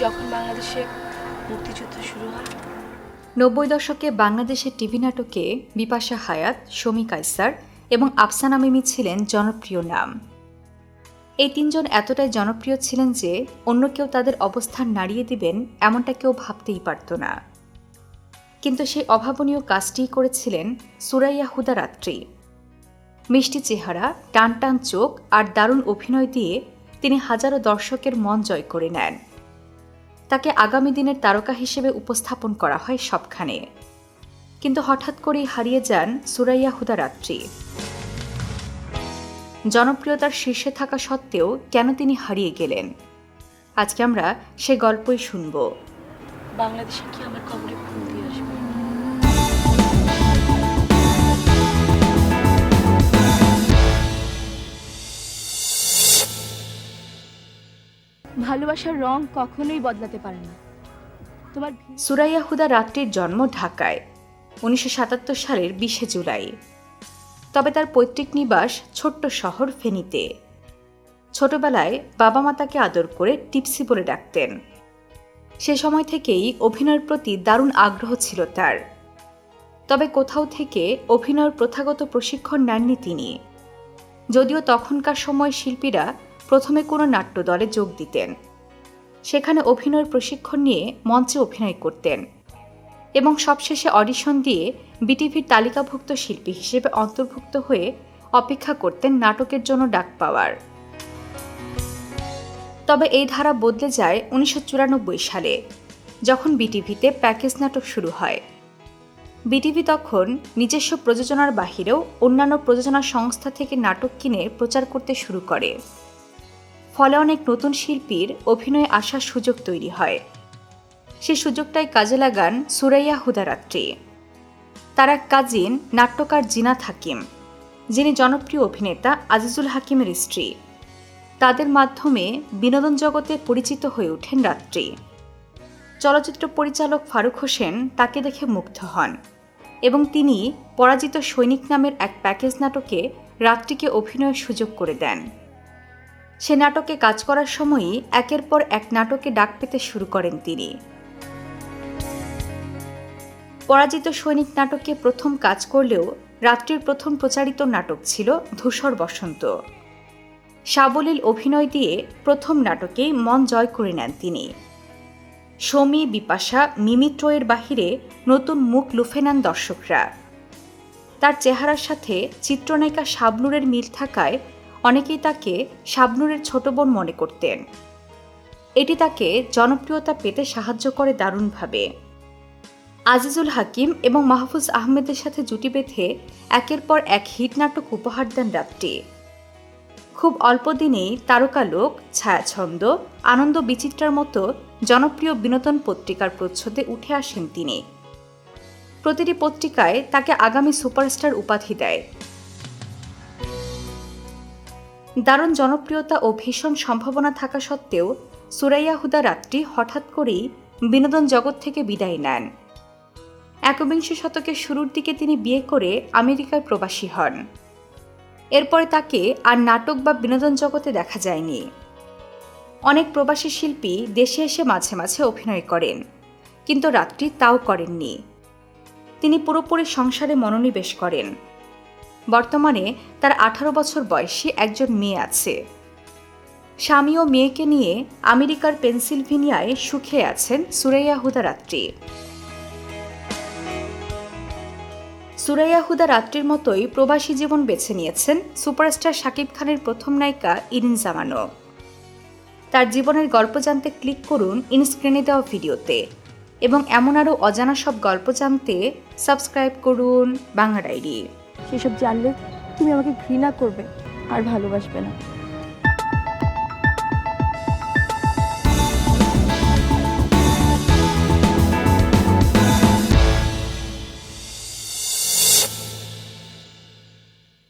যখন বাংলাদেশে মুক্তিযুদ্ধ শুরু হয়। নব্বই দশকে বাংলাদেশের টিভি নাটকে বিপাশা হায়াত, শমী কাইসার এবং আফসানা মিমি ছিলেন জনপ্রিয় নাম। এই তিনজন এতটাই জনপ্রিয় ছিলেন যে অন্য কেউ তাদের অবস্থান নাড়িয়ে দিবেন এমনটা কেউ ভাবতেই পারত না। কিন্তু সেই অভাবনীয় কাজটিই করেছিলেন সুরাইয়া হুদা রাত্রি। মিষ্টি চেহারা টান টান চোখ আর দারুণ অভিনয় দিয়ে তিনি হাজারো দর্শকের মন জয় করে নেন। তাকে আগামী দিনের তারকা হিসেবে উপস্থাপন করা হয় সবখানে। কিন্তু হঠাৎ করেই হারিয়ে যান সুরাইয়া হুদা রাত্রি। জনপ্রিয়তার শীর্ষে থাকা সত্ত্বেও কেন তিনি হারিয়ে গেলেন? আজকে আমরা সে গল্পই শুনব। বাংলাদেশে কি আমার কবরে ভালোবাসার রং কখনোই বদলাতে পারে না। তোমার সুরাইয়া হুদা রাত্রির জন্ম ঢাকায়, উনিশশো সাতাত্তর সালের বিশে জুলাই। তবে তার পৈতৃক নিবাস ছোট্ট শহর ফেনীতে। ছোটবেলায় বাবা মা তাকে আদর করে টিপসি বলে ডাকতেন। সে সময় থেকেই অভিনয়ের প্রতি দারুণ আগ্রহ ছিল তার। তবে কোথাও থেকে অভিনয়ের প্রথাগত প্রশিক্ষণ নেননি তিনি। যদিও তখনকার সময় শিল্পীরা প্রথমে কোনো নাট্য দলে যোগ দিতেন। সেখানে অভিনয়ের প্রশিক্ষণ নিয়ে মঞ্চে অভিনয় করতেন এবং সবশেষে অডিশন দিয়ে বিটিভির তালিকাভুক্ত শিল্পী হিসেবে অন্তর্ভুক্ত হয়ে অপেক্ষা করতেন নাটকের জন্য ডাক পাওয়ার। তবে এই ধারা বদলে যায় উনিশশো চুরানব্বই সালে, যখন বিটিভিতে প্যাকেজ নাটক শুরু হয়। বিটিভি তখন নিজস্ব প্রযোজনার বাহিরেও অন্যান্য প্রযোজনা সংস্থা থেকে নাটক কিনে প্রচার করতে শুরু করে। ফলে অনেক নতুন শিল্পীর অভিনয়ে আসার সুযোগ তৈরি হয়। সে সুযোগটাই কাজে লাগান সুরাইয়া হুদারাত্রি। তার এক কাজিন নাট্যকার জিনা হাকিম যিনি জনপ্রিয় অভিনেতা আজিজুল হাকিমের স্ত্রী। তাদের মাধ্যমে বিনোদন জগতে পরিচিত হয়ে ওঠেন রাত্রি। চলচ্চিত্র পরিচালক ফারুক হোসেন তাকে দেখে মুগ্ধ হন এবং তিনি পরাজিত সৈনিক নামের এক প্যাকেজ নাটকে রাত্রিকে অভিনয়ের সুযোগ করে দেন। সে নাটকে কাজ করার সময়ই একের পর এক নাটকে ডাক পেতে শুরু করেন তিনি। পরাজিত সৈনিক নাটকে প্রথম কাজ করলেও রাত্রির প্রথম প্রচারিত নাটক ছিল ধূসর বসন্ত। সাবলীল অভিনয় দিয়ে প্রথম নাটকেই মন জয় করে নেন তিনি। সমী, বিপাশা মিমিত্রয়ের বাহিরে নতুন মুখ লুফে নেন দর্শকরা। তার চেহারার সাথে চিত্রনায়িকা শাবনুরের মিল থাকায় অনেকেই তাকে শাবনুরের ছোট বোন মনে করতেন। এটি তাকে জনপ্রিয়তা পেতে সাহায্য করে দারুণভাবে। আজিজুল হাকিম এবং মাহফুজ আহমেদের সাথে জুটি বেঁধে একের পর এক হিট নাটক উপহার দেন রাত্রি খুব অল্প দিনেই তারকালোক ছায়াছন্দ, আনন্দ বিচিত্রার মতো জনপ্রিয় বিনোদন পত্রিকার প্রচ্ছদে উঠে আসেন তিনি। প্রতিটি পত্রিকায় তাকে আগামী সুপারস্টার উপাধি দেয়। দারুণ জনপ্রিয়তা ও ভীষণ সম্ভাবনা থাকা সত্ত্বেও সুরাইয়া হুদা রাত্রি হঠাৎ করেই বিনোদন জগৎ থেকে বিদায় নেন। একবিংশ শতকের শুরুর দিকে তিনি বিয়ে করে আমেরিকায় প্রবাসী হন। এরপরে তাকে আর নাটক বা বিনোদন জগতে দেখা যায়নি। অনেক প্রবাসী শিল্পী দেশে এসে মাঝে মাঝে অভিনয় করেন, কিন্তু রাত্রি তাও করেননি। তিনি পুরোপুরি সংসারে মনোনিবেশ করেন। বর্তমানে তার আঠারো বছর বয়সী একজন মেয়ে আছে। স্বামী ও মেয়েকে নিয়ে আমেরিকার পেনসিলভেনিয়ায় সুখে আছেন সুরাইয়া হুদা রাত্রি। সুরাইয়া হুদা রাত্রির মতোই প্রবাসী জীবন বেছে নিয়েছেন সুপারস্টার শাকিব খানের প্রথম নায়িকা ইরিন জামানো। তার জীবনের গল্প জানতে ক্লিক করুন ইনস্ক্রিনে দেওয়া ভিডিওতে এবং এমন আরও অজানা সব গল্প জানতে সাবস্ক্রাইব করুন বাংলা ডায়েরি সেসব জানলে তুমি আমাকে ঘৃণা করবে আর ভালোবাসবে না।